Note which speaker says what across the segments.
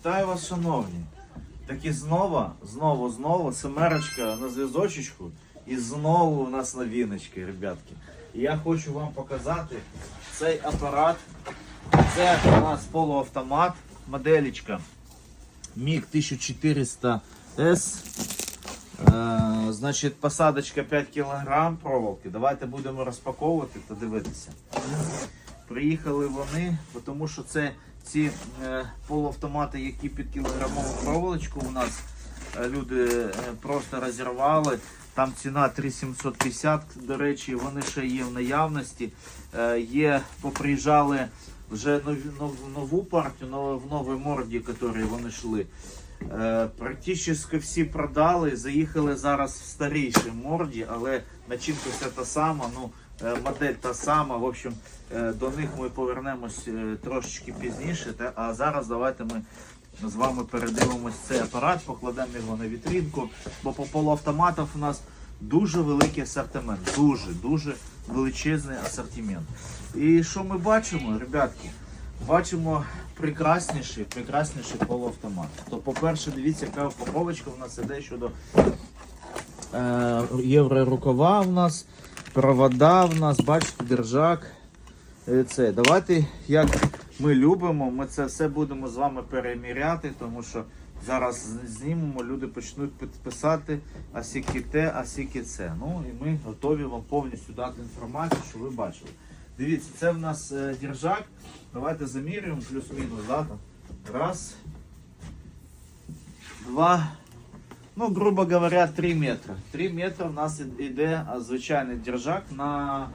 Speaker 1: Вітаю вас, шановні. Так і знову, знову, знову, семерочка на зв'язочечку. І знову у нас новіночки, ребятки. І я хочу вам показати цей апарат. Це у нас полуавтомат, моделечка MiG 1400S. Е, значить, посадочка 5 кг проволоки. Давайте будемо розпаковувати та дивитися. Приїхали вони, тому що це ці е, полуавтомати, які під кілограмову проволочку у нас е, люди е, просто розірвали. Там ціна 3750, до речі, вони ще є в наявності. Є, поприїжджали вже нов, нову партію, в новій морді, які вони йшли. Практично всі продали, заїхали зараз в старішій морді, але начинка вся та сама, ну, модель та сама. В общем, е, до них ми повернемось е, трошечки пізніше. А зараз давайте ми з вами передивимось цей апарат, покладемо його на вітринку, бо по полуавтоматах у нас дуже великий асортимент, дуже, дуже величезний асортимент. І що ми бачимо, ребятки? Бачимо прекрасніший, прекрасніший полуавтомат. То, по-перше, дивіться, яка упаковочка у нас іде щодо е, єврорукава у нас, провода в нас, бачите, держак. Е, Це. Давайте, як ми любимо, ми це все будемо з вами переміряти, тому що зараз знімемо, люди почнуть підписати, а скільки те, а скільки це. Ну і ми готові вам повністю дати інформацію, що ви бачили. Дивіться, це в нас е, держак. Давайте замірюємо плюс-мінус. Да? Раз, два, ну, грубо говоря, 3 метри. 3 метри в нас а, звичайний держак на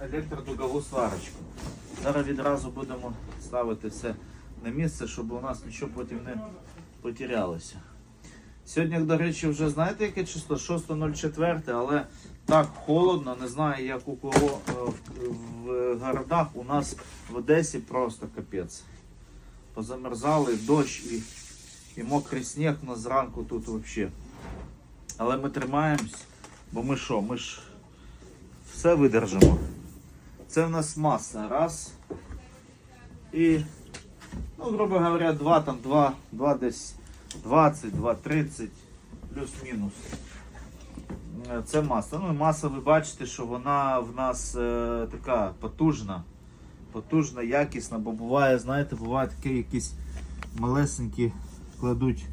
Speaker 1: електродугову сварочку. Зараз відразу будемо ставити все на місце, щоб у нас нічого потім не потерялося. Сьогодні, до речі, вже знаєте, яке число? 6.04, але так холодно, не знаю, як у кого е, в городах. У нас в Одесі просто капець. Позамерзали дощ і, і мокрий сніг у нас зранку тут взагалі. Але ми тримаємось, бо ми що, ми ж все видержимо. Це в нас маса. Раз. І, ну, грубо говоря, два там, два, два десь 20, 2, 30, плюс-мінус. Е, Це маса. Ну і маса, ви бачите, що вона в нас е, така потужна, потужна, якісна, бо буває, знаєте, буває такі якісь малесенькі кладуть.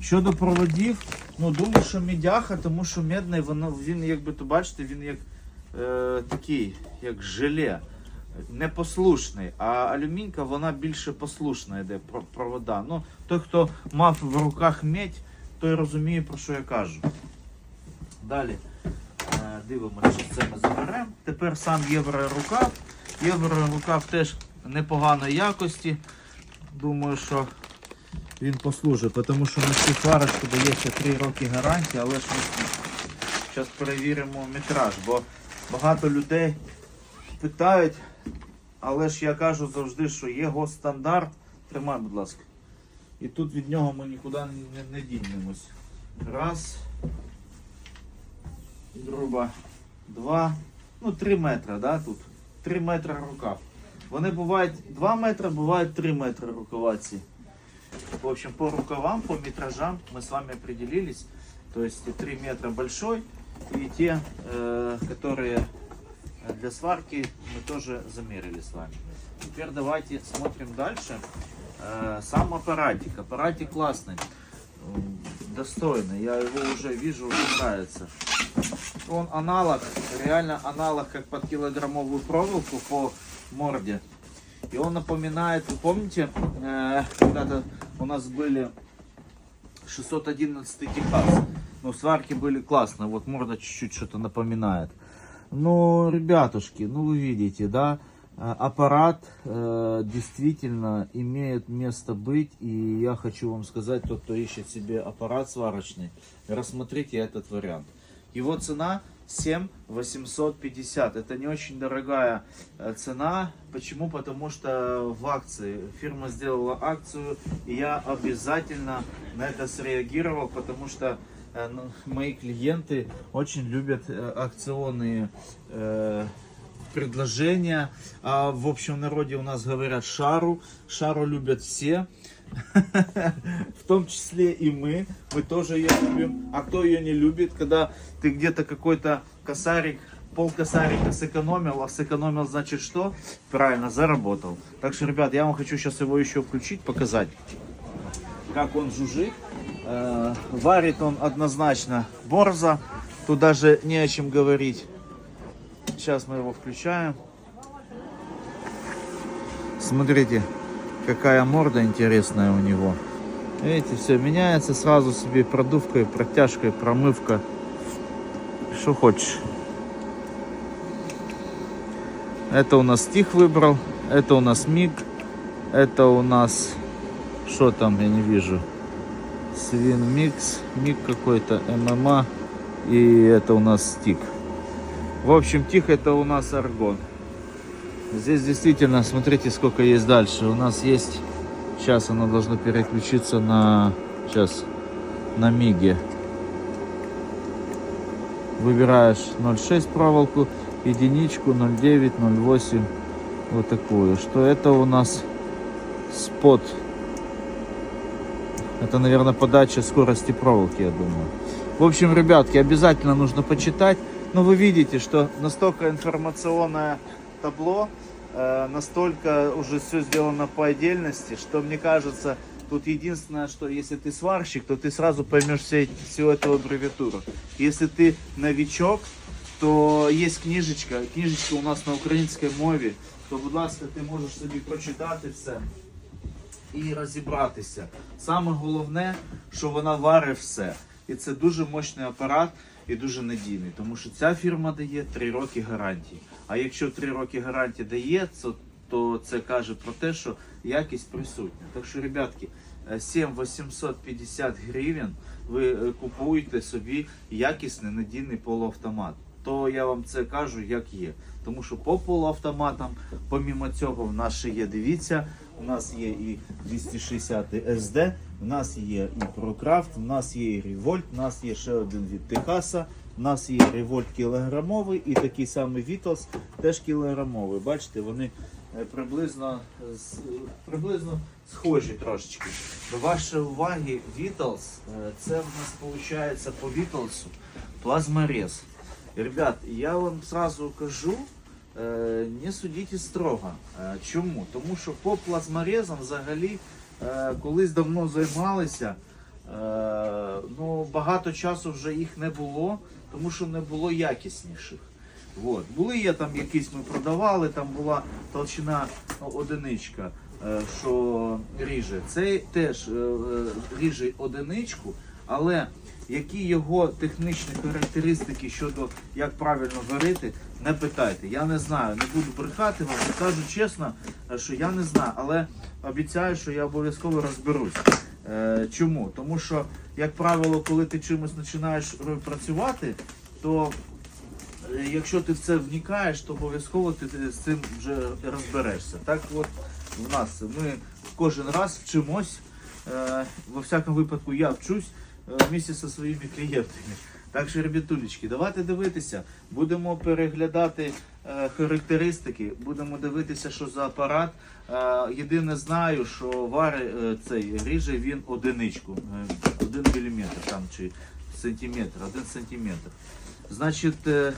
Speaker 1: Щодо проводів, ну думаю, що мідяха, тому що медний, воно, він, якби то бачите, він як е, такий, як желе. Непослушний, а алюмінька вона більше послушна йде про- провода. Ну, той, хто мав в руках медь, той розуміє, про що я кажу. Далі е, дивимося, що це ми заберемо. Тепер сам єврорукав. Єврорукав теж непоганої якості. Думаю, що він послужить, тому що на цю сварочку дається 3 роки гарантії, але ж ми зараз перевіримо метраж, бо багато людей питають, але ж я кажу завжди, що є госстандарт. Тримай, будь ласка. І тут від нього ми нікуди не, не, не дінемось. Раз. Грубо. Два. Ну, три метри, да, тут. Три метри рукав. Вони бувають 2 метри, бувають 3 метри рукаваці. В общем, по рукавам, по метражам мы с вами определились. То есть 3 метра большой и те, э, которые для сварки мы тоже замерили с вами. Теперь давайте смотрим дальше. Э, сам аппаратик. Аппаратик классный, достойный. Я его уже вижу, уже нравится. Он аналог, реально аналог, как под килограммовую проволоку по морде. И он напоминает, вы помните, э, когда-то у нас были 611 Техас. Ну, сварки были классные, вот морда чуть-чуть что-то напоминает. Ну, ребятушки, ну вы видите, да, э, аппарат э, действительно имеет место быть. И я хочу вам сказать, тот, кто ищет себе аппарат сварочный, рассмотрите этот вариант. Его цена 7 850. Это не очень дорогая э, цена. Почему? Потому что в акции. Фирма сделала акцию, и я обязательно на это среагировал, потому что э, ну, мои клиенты очень любят э, акционные э, предложения. А в общем народе у нас говорят шару. Шару любят все. В том числе и мы. Мы тоже ее любим. А кто ее не любит, когда ты где-то какой-то косарик, пол косарика сэкономил, а сэкономил значит что? Правильно, заработал. Так что, ребят, я вам хочу сейчас его еще включить, показать, как он жужжит. Э, Варит он однозначно борзо. Тут даже не о чем говорить. Сейчас мы его включаем. Смотрите, какая морда интересная у него. Видите, все меняется сразу себе продувкой, протяжкой, промывка. Что хочешь. Это у нас стих выбрал. Это у нас миг. Это у нас... Что там, я не вижу. Свин микс. Миг какой-то. ММА. И это у нас стик. В общем, тих это у нас аргон. Здесь действительно, смотрите, сколько есть дальше. У нас есть... Сейчас оно должно переключиться на... Сейчас. На миге. Выбираешь 0,6 проволоку, единичку, 0,9, 0,8. Вот такую. Что это у нас спот. Это, наверное, подача скорости проволоки, я думаю. В общем, ребятки, обязательно нужно почитать. Но вы видите, что настолько информационное табло, э, настолько уже все сделано по отдельности, что мне кажется, тут единственное, что если ты сварщик, то ты сразу поймешь все, эти- всю эту аббревиатуру. Если ты новичок, то є книжечка, книжечка у нас на українській мові, то, будь ласка, ти можеш собі прочитати все і розібратися. Саме головне, що вона варить все. І це дуже мощний апарат і дуже надійний, тому що ця фірма дає 3 роки гарантії. А якщо 3 роки гарантії дає, то, це каже про те, що якість присутня. Так що, ребятки, е, 7850 гривень ви е, купуєте собі якісний надійний полуавтомат. То я вам це кажу, як є. Тому що по полуавтоматам, помімо цього, в нас ще є, дивіться, у нас є і 260 SD, у нас є і ProCraft, у нас є і Revolt, у нас є ще один від Техаса, у нас є Revolt кілограмовий і такий самий Vitals теж кілограмовий. Бачите, вони е, приблизно, приблизно схожі трошечки. До вашої уваги, Vitals, е, це в нас виходить по Vitalsу плазморез. Ребят, я вам сразу кажу, е, не судіть строго. Чому? Тому що по плазморезам взагалі колись давно займалися. е, Ну, багато часу вже їх не було, тому що не було якісніших. От. Були є там якісь ми продавали, там була толщина ну, одиничка, е, що ріже. Це теж е, е, ріже одиничку, але які його технічні характеристики щодо як правильно варити, не питайте. Я не знаю, не буду брехати вам, кажу чесно, е, що я не знаю, але обіцяю, що я обов'язково розберусь. Е, Чому? Тому що, як правило, коли ти чимось починаєш працювати, то е, якщо ти в це вникаєш, то обов'язково ти з цим вже розберешся. Так от в нас ми кожен раз вчимось. Е, Во всякому випадку я вчусь е, вместе зі своїми клієнтами. Так що, ребятулечки, давайте дивитися. Будемо переглядати е, характеристики, будемо дивитися, що за апарат. Е, єдине знаю, що вари е, цей ріже він одиничку, е, один міліметр там чи сантиметр, один сантиметр. Значить, е,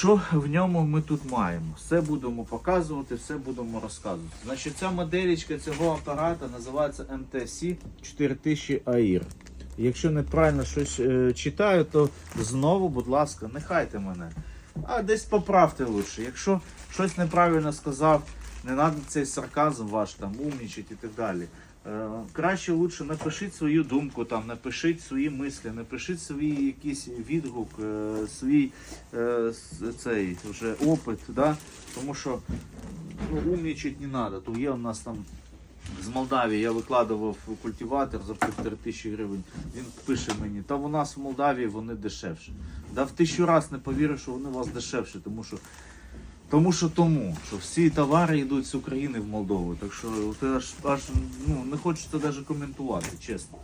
Speaker 1: що в ньому ми тут маємо? Все будемо показувати, все будемо розказувати. Значить, ця моделічка цього апарата називається MTC 4000 AIR. Якщо неправильно щось е, читаю, то знову, будь ласка, не хайте мене. А десь поправте лучше. Якщо щось неправильно сказав, не треба цей сарказм ваш там умнічити і так далі. Е, краще лучше напишіть свою думку, там, напишіть свої мислі, напишіть свій якийсь відгук, е, свій е, цей вже опит, да? тому що ну, умнічити не треба. То є у нас там з Молдавії я викладував культиватор за півтори тисячі гривень. Він пише мені, та у нас в Молдавії вони дешевші. Да в тисячу раз не повірю, що вони у вас дешевші, тому що тому що тому, що всі товари йдуть з України в Молдову. Так що ти аж аж ну, не хочеться навіть коментувати, чесно.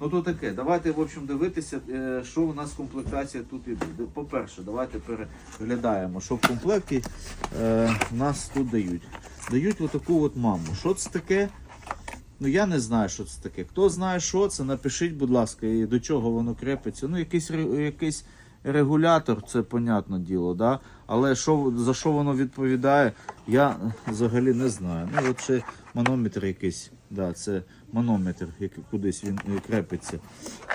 Speaker 1: Ну то таке, давайте в общем дивитися, е, що у нас комплектація тут іде. По-перше, давайте переглядаємо, що в комплекті е, нас тут дають. Дають отаку от маму. Що це таке? Ну я не знаю, що це таке. Хто знає, що це, напишіть, будь ласка, і до чого воно крепиться. Ну, якийсь, якийсь регулятор, це понятне діло, да? але що, за що воно відповідає, я взагалі не знаю. Ну, от ще манометр якийсь, да, це манометр, який кудись він е, крепиться.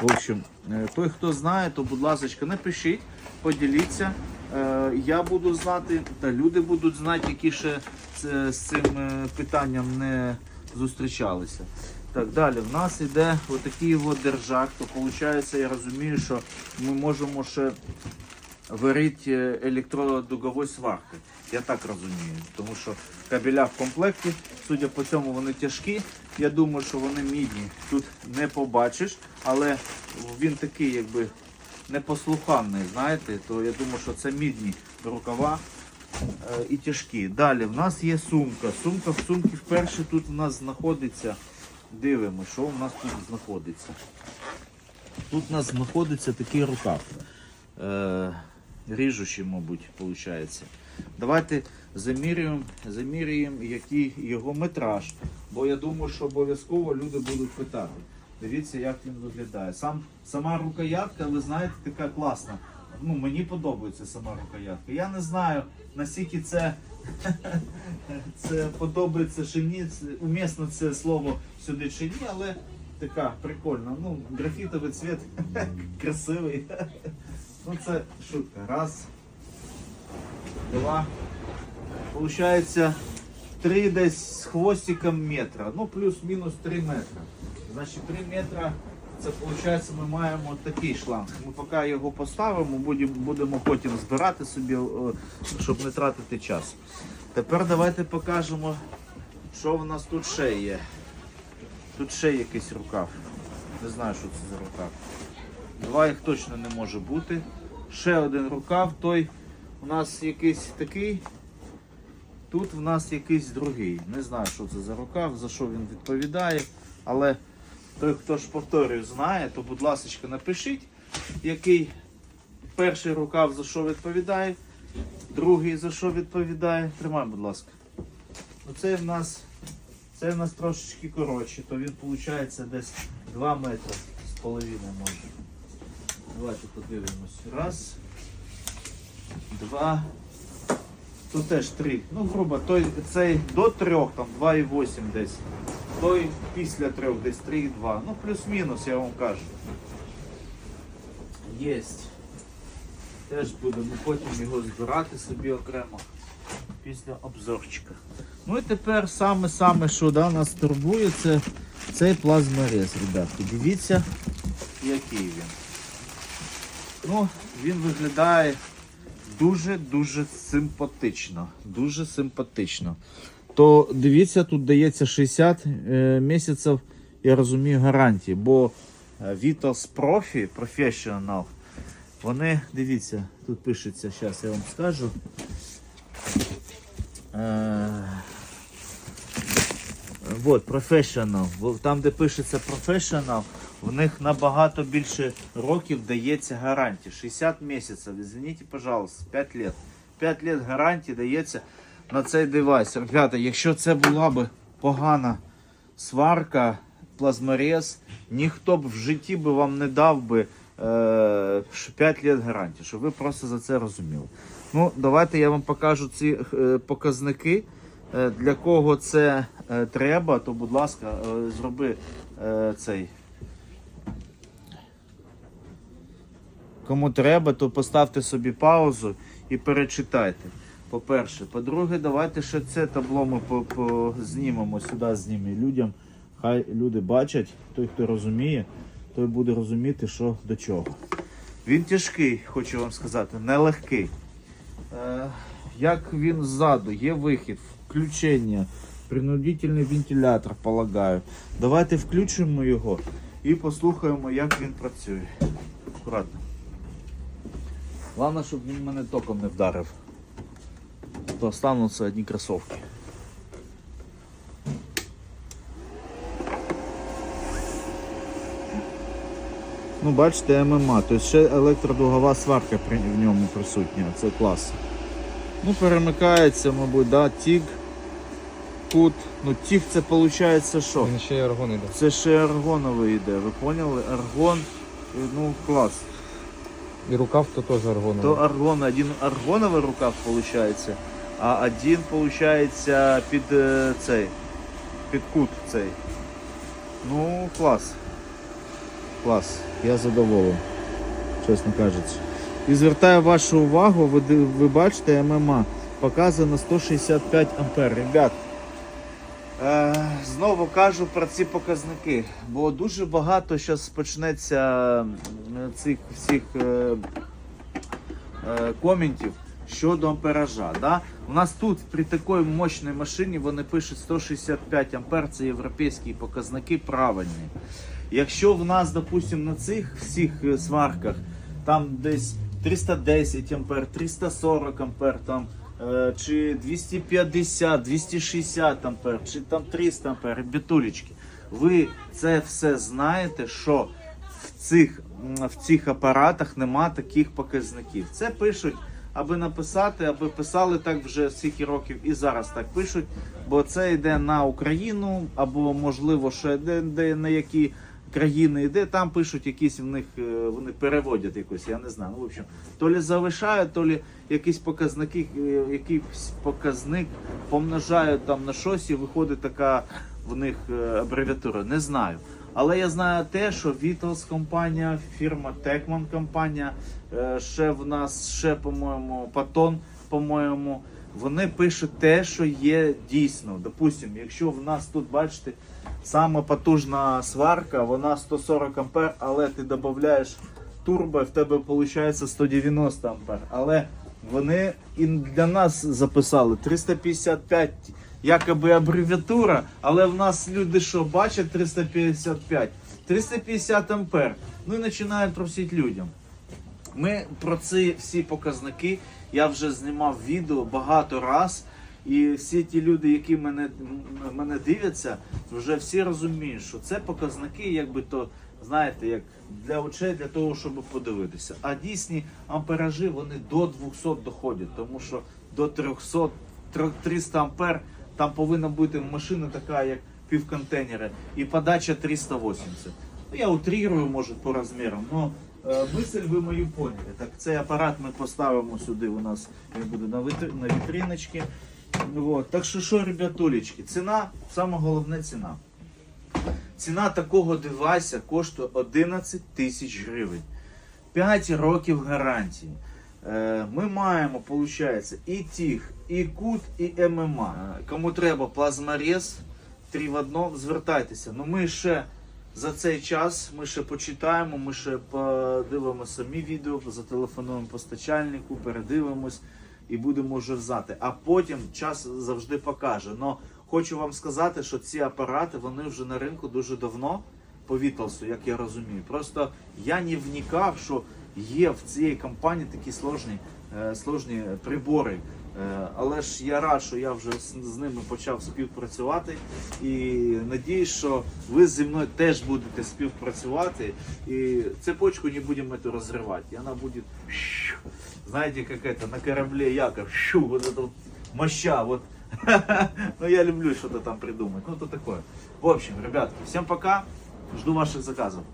Speaker 1: В общем, е, той, хто знає, то, будь ласка, напишіть, поділіться. Е, Я буду знати, та люди будуть знати, які ще з, цим питанням не зустрічалися. Так, далі в нас іде отакий от держак, то виходить, я розумію, що ми можемо ще варити е, електродуговою сваркою. Я так розумію, тому що кабеля в комплекті, судя по цьому, вони тяжкі. Я думаю, що вони мідні. Тут не побачиш, але він такий, якби непослуханний, знаєте, то я думаю, що це мідні рукава е, і тяжкі. Далі в нас є сумка. Сумка в сумці вперше тут у нас знаходиться. Дивимося, що у нас тут знаходиться. Тут у нас знаходиться такий рукав. Е, ріжучий, мабуть, виходить. Давайте замірюємо, замірюємо, який його метраж. Бо я думаю, що обов'язково люди будуть питати. Дивіться, як він виглядає. Сам, сама рукоятка, ви знаєте, така класна. Ну, мені подобається сама рукоятка. Я не знаю, наскільки це, це подобається чи ні. Умісно це слово сюди чи ні, але така прикольна. Ну, графітовий цвіт красивий. Ну це шутка. Раз, два. Получається три десь з хвостиком метра. Ну, плюс-мінус 3 метра. Значить, 3 метра. Це виходить, ми маємо такий шланг. Ми поки його поставимо, будемо, потім збирати собі, щоб не тратити час. Тепер давайте покажемо, що в нас тут ще є. Тут ще якийсь рукав. Не знаю, що це за рукав. Два їх точно не може бути. Ще один рукав, той у нас якийсь такий. Тут в нас якийсь другий. Не знаю, що це за рукав, за що він відповідає. Але той, хто ж повторюю, знає, то будь ласка, напишіть, який перший рукав за що відповідає, другий за що відповідає. Тримай, будь ласка. Оце в нас, це в нас трошечки коротше, то він виходить десь 2 метри з половиною може. Давайте подивимось. Раз, два. Тут теж три. Ну, грубо, той цей до трьох, там 2,8 десь. Той після трьох десь 3,2. Ну, плюс-мінус, я вам кажу. Єсть. Теж будемо потім його збирати собі окремо після обзорчика. Ну і тепер саме-саме, що да, нас турбує, це цей плазморез, ребятки. Дивіться, який він. Ну, він виглядає дуже-дуже симпатично. Дуже симпатично. То дивіться, тут дається 60 е, місяців, я розумію, гарантії. Бо е, Vitos Profi, Professional, вони, дивіться, тут пишеться, зараз я вам скажу. Е, Вот, professional. Там, де пишеться professional, в них набагато більше років дається гарантія. 60 місяців. Извините, пожалуйста, 5 лет. 5 лет гарантії дається на цей девайс. Ребята, якщо це була б погана сварка, плазморез, ніхто б в житті би вам не дав би е, 5 лет гарантії, щоб ви просто за це розуміли. Ну, давайте я вам покажу ці е, показники. Е, Для кого це е, треба, то будь ласка, е, зроби е, цей. Кому треба, то поставте собі паузу і перечитайте. По-перше. По-друге, давайте ще це табло ми знімемо сюди, знімемо людям. Хай люди бачать, той, хто розуміє, той буде розуміти, що до чого. Він тяжкий, хочу вам сказати, нелегкий. Е, як він ззаду, є вихід, включення, принудительний вентилятор, полагаю. Давайте включимо його і послухаємо, як він працює. Акуратно. Головне, щоб він мене током не вдарив. То остануться одні кросовки. Ну, бачите, ММА, тобто ще електродугова сварка при- в ньому присутня, це клас. Ну, перемикається, мабуть, да, тіг, кут. Ну, тіг це виходить що?
Speaker 2: Він ще й аргон іде.
Speaker 1: Це ще аргоновий йде, ви поняли? Аргон, ну клас.
Speaker 2: І рукав то теж аргоновий.
Speaker 1: То аргон, один аргоновий рукав виходить, а один виходить під е, цей, під кут цей. Ну, клас. Клас. Я задоволений, чесно кажучи. І звертаю вашу увагу, ви, ви бачите, ММА показано 165 ампер. Ребят, е, знову кажу про ці показники, бо дуже багато зараз почнеться цих всіх е, е, коментів щодо ампеража. Да? У нас тут при такій мощній машині вони пишуть 165 ампер, це європейські показники правильні. Якщо в нас, допустим, на цих всіх е, сварках там десь 310 ампер, 340 ампер, там, е, чи 250, 260 ампер, чи там 300 ампер, бітулечки, ви це все знаєте, що в цих, в цих апаратах нема таких показників. Це пишуть, аби написати, аби писали так вже скільки років і зараз так пишуть, бо це йде на Україну, або можливо ще де, де на які країни йде, там пишуть якісь в них, е, вони переводять якось, я не знаю. Ну, в общем, то лі залишають, то лі якісь показники, е, якийсь показник помножають там на щось і виходить така в них е, абревіатура. Не знаю. Але я знаю те, що Vitals компанія, фірма Techman компанія, е, ще в нас, ще, по-моєму, Patton, по-моєму, вони пишуть те, що є дійсно. Допустимо, якщо в нас тут, бачите, сама потужна сварка, вона 140 ампер, але ти додаєш турбо, в тебе виходить 190 ампер. Але вони і для нас записали 355 якоби абревіатура, але в нас люди що бачать 355, 350 ампер. Ну і починають просити людям. Ми про ці всі показники я вже знімав відео багато раз. І всі ті люди, які мене, мене дивляться, вже всі розуміють, що це показники, якби то, знаєте, як для очей, для того, щоб подивитися. А дійсні амперажі вони до 200 доходять, тому що до 300 300 ампер там повинна бути машина така, як півконтейнера, і подача 380. Ну, я утрирую, може, по розмірам, але е, мисль ви мою поняли. Так, цей апарат ми поставимо сюди, у нас він буде на, витр... на вітриночці. Вот. Так що, що, ребятулечки, ціна, саме головне ціна. Ціна такого девайса коштує 11 тисяч гривень. 5 років гарантії. Е, Ми маємо, виходить, і тіг, і кут, і ММА. Е, Кому треба плазморез, 3 в одному, звертайтеся. Ну ми ще за цей час ми ще почитаємо, ми ще подивимося самі відео, зателефонуємо постачальнику, передивимось і будемо вже взяти. А потім час завжди покаже. Но хочу вам сказати, що ці апарати вони вже на ринку дуже давно по Вітлсу, як я розумію. Просто я не вникав, що є в цій компанії такі сложні, е, сложні прибори. Е, Але ж я рад, що я вже з, з ними почав співпрацювати і надіюсь, що ви зі мною теж будете співпрацювати і цепочку не будемо эту розривати. І вона буде, знаєте, як это, на кораблі яков, щу, вот это вот моща, вот. Ну я люблю что-то там придумать, ну то такое. В общем, ребятки, всем пока, жду ваших заказов.